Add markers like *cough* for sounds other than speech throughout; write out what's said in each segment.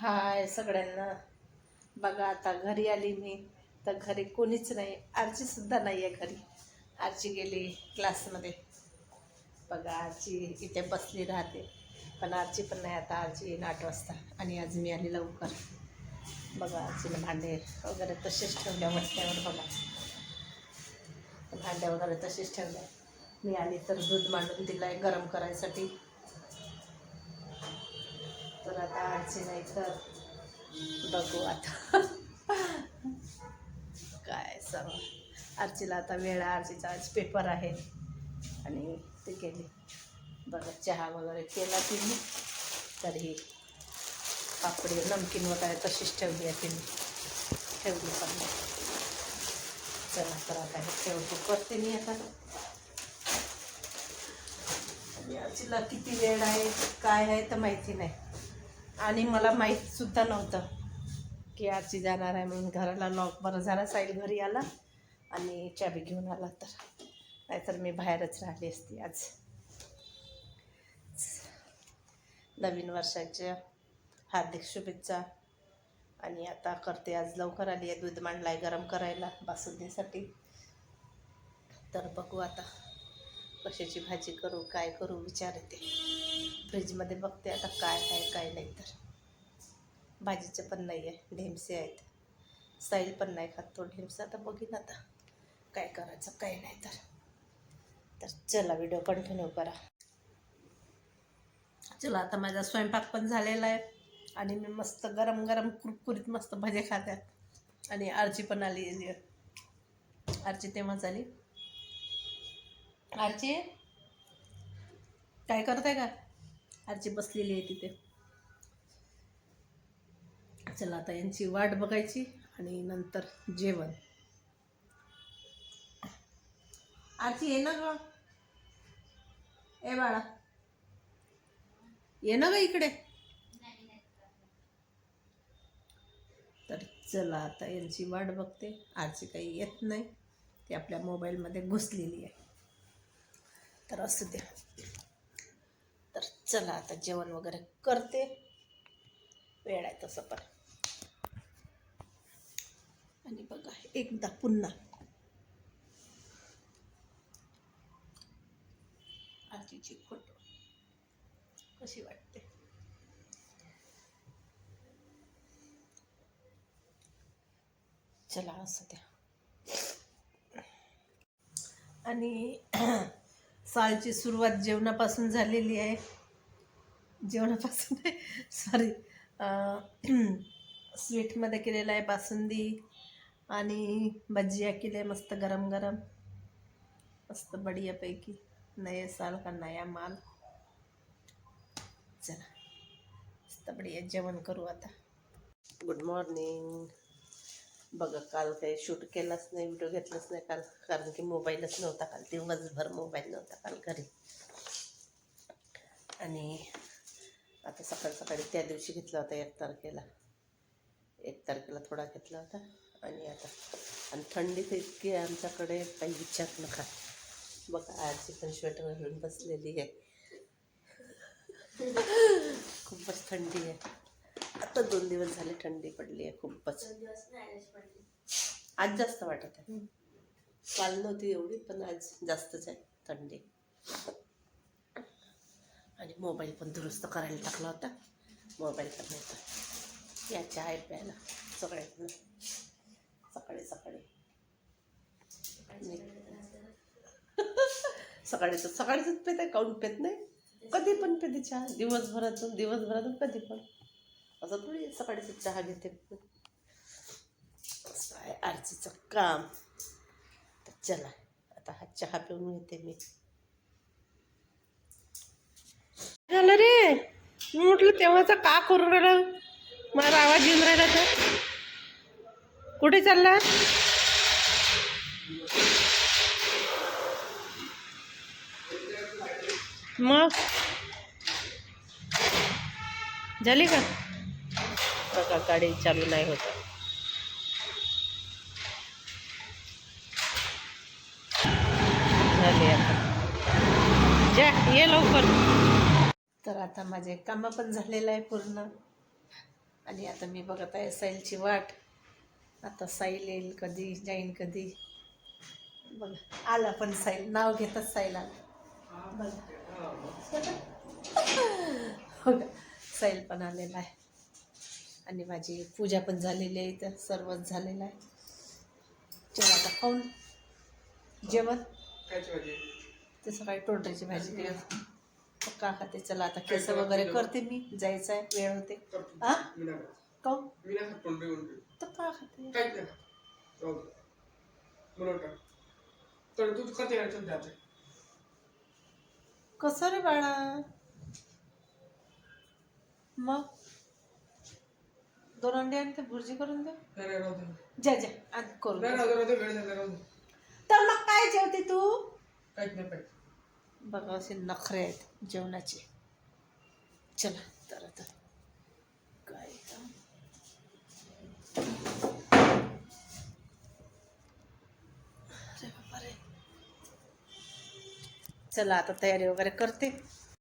हाय सगळ्यांना. बघा आता घरी आली मी. तर घरी कोणीच नाही. आरचीसुद्धा नाही आहे घरी. आरची गेली क्लासमध्ये. बघा आरची इथे बसली राहते. पण आरची पण नाही. आता आरची येईन आठ वाजता. आणि आज मी आली लवकर. बघा आरचीने भांडे वगैरे तसेच ठेवल्या वट्ट्यावर बघा. भांड्या वगैरे तसेच ठेवल्या. मी आली तर दूध मांडून दिलं गरम करायसाठी. आता आरची नाही तर बघू आता. काय सर्व आरचीला आता वेळ आहे, आरचीचा आज पेपर आहे. आणि ते केली. बघा चहा वगैरे केला तिने. तरी पापडी नमकीन वगैरे तशीच ठेवली आहे तिने. ठेवली पण चला तर आता हे ठेवतो. करते मी आता. आरचीला किती वेळ आहे? काय आहे तर माहिती नाही. आणि मला माहीत सुद्धा नव्हतं की आजची जाणार आहे म्हणून घराला लॉक बरं झाला साईल घरी आला आणि चाबी घेऊन आला तर. नाहीतर मी बाहेरच राहिली असती आज. नवीन वर्षाच्या हार्दिक शुभेच्छा. आणि आता करते आज लवकर आली आहे दूध मांडलाय गरम करायला बासुंदीसाठी. तर बघू आता कशाची भाजी करू काय करू विचार येते फ्रीजमध्ये बघते आता काय आहे काय नाही तर. भाजीचे पण नाही आहे ढेमसे आहेत. साईल पण नाही खात तो ढेमसा आता बघीन आता काय करायचं काय नाही तर. तर चला व्हिडिओ कंटिन्यू करा. चला आता माझा स्वयंपाक पण झालेला आहे आणि मी मस्त गरम गरम कुरकुरीत मस्त भजे खात्यात. आणि आरची पण आली आरची तेव्हाच आली. आरची? काय करताय का? आरची बसलेली आहे तिथे. चला आता यांची वाट बघायची आणि नंतर जेवण. आरती ये ना ग. ए बाळा. ये ना ग इकडे. तर चला आता यांची वाट बघते. आरची काही येत नाही. ती आपल्या मोबाईलमध्ये घुसलेली आहे. तर असू द्या. चला आता जेवण वगैरे करते. वेळ आहे तसं पण. आणि बघा एकदा पुन्हा. आजीची फोटो. कशी वाटते? चला असं द्या. आणि *clears throat* सालची सुरुवात जेवणापासून झालेली आहे. जेवणापासून सॉरी स्वीटमध्ये केलेलं आहे बासुंदी आणि भजिया केले मस्त गरम गरम. मस्त बढियापैकी. नये साल का नया माल. चला मस्त बढिया जेवण करू आता. गुड मॉर्निंग बघा काल काही शूट केलाच नाही व्हिडिओ घेतलाच नाही काल कारण की मोबाईलच नव्हता काल. दिवसभर मोबाईल नव्हता काल घरी. आणि आता सकाळ सकाळी त्या दिवशी घेतला होता एक तारखेला. एक तारखेला थोडा घेतला होता. आणि आता आणि थंडी तर इतकी आहे आमच्याकडे काही विचार नका. बघा आजी पण स्वेटर घालून बसलेली आहे. खूपच थंडी आहे. आता दोन दिवस झाले थंडी पडली आहे खूपच. आज जास्त वाटत आहे. काल नव्हती एवढी पण आज जास्तच आहे थंडी. आणि मोबाईल पण दुरुस्त करायला टाकला होता. मोबाईल पण नाही या चहा प्यायला. सगळ्यांना सकाळी सकाळी. सकाळी तर सकाळीच पेत आहे काऊन पेत नाही? कधी पण पेते चहा. दिवसभरातून दिवसभरातून कधी पण. असं थोडी सकाळीच चहा घेते. असं आहे आरचीचं काम. तर चला आता हा चहा पिऊन घेते मी. झालं रे? मी म्हटलं तेव्हाचा का करून राहिला? मला आवाज येऊन राहिला तर? कुठे चालला? मग? झाली का? बघा गाडी चालू नाही होत. झाली आता. जा ये लवकर. तर आता माझे कामं पण झालेलं आहे पूर्ण. आणि आता मी बघत आहे साईलची वाट. आता साईल येईल कधी जाईन कधी. बघा आला पण साईल नाव घेतच साईल आला बघा. हो का? साईल पण आलेला आहे. आणि माझी पूजा पण झालेली आहे इथं. सर्वच झालेलं आहे. चला आता खाऊन. जेवण? ते सकाळी टोटरीची भाजी केली. पक्का खाते? चला आता केस वगैरे करते मी. जायचं आहे वेळ होते. हा. तर का खाते? का? कसं रे बाळा? मग? दोन अंडे आणि ते भुर्जी करून दे. जा जा आण करून तर मग काय जेवते तू? काहीच नाही बघा असे नखरे आहेत जेवणाचे. चला तर आता काय अरे चला आता तयारी वगैरे करते.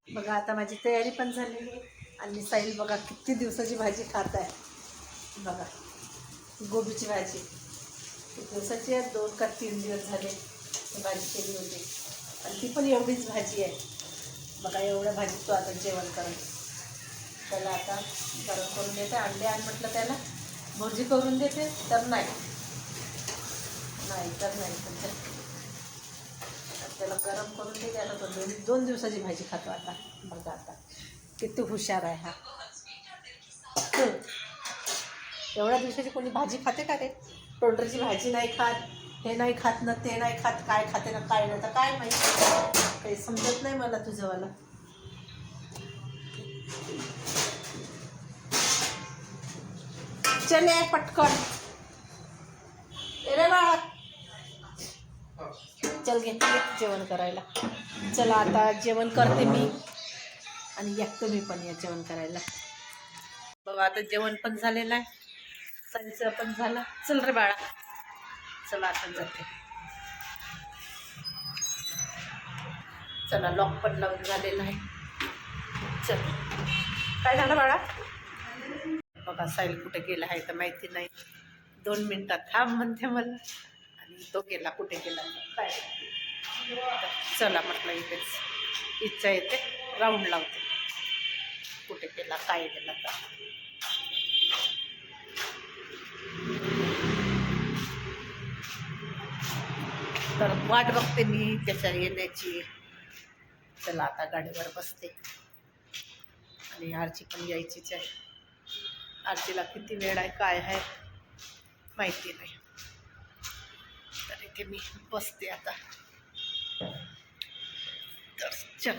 बघा आता माझी तयारी पण झालेली आहे. आणि साईल बघा किती दिवसाची भाजी खात आहे. बघा गोबीची भाजी. दिवसाची आहे दोन का तीन दिवस झाले. भाजी केली होती. आणि ती पण एवढीच भाजी आहे. बघा एवढ्या भाजीत तो आता जेवण करेल त्याला आता गरम करून देते. अंडे आण म्हटलं त्याला. भुर्जी करून देते तर नाही. नाही तर नाही. तर त्याला गरम करून देते आता तो दोन दोन दिवसाची भाजी खातो आता. बघा आता. किती हुशार आहे हा. एवढ्या दिवसाची कोणी भाजी खाते का रे? टोंडरची भाजी नाही खात. हे नाही खात ना ते नाही खात काय खाते ना काय नाही. तर काय माहिती? काही समजत नाही मला तुझंवाला चल ये पटकन. रे बाळा. चल घे जेवण करायला. चला आता जेवण करते मी. आणि या तुम्ही पण या जेवण करायला. बघा आता जेवण पण झालेलं आहे. संच पण झालं. चल रे बाळा. चला आता जाते. चला लॉक पण लावून झालेलं आहे. चल. काय झालं बाळा? बघा साईल कुठे गेला आहे तर माहिती नाही. दोन मिनिटात थांब म्हणते मला. आणि तो गेला कुठे गेला? काय? चला म्हटलं इथेच. इच्छा येते राऊंड लावते. कुठे गेला काय गेला तर. तर वाट बघते मी त्याच्या येण्याची. चला आता गाडीवर बसते. आणि आरची पण यायचीच आहे. आरतीला किती वेळ आहे काय आहे माहिती नाही. तर इथे मी बसते आता. तर चल.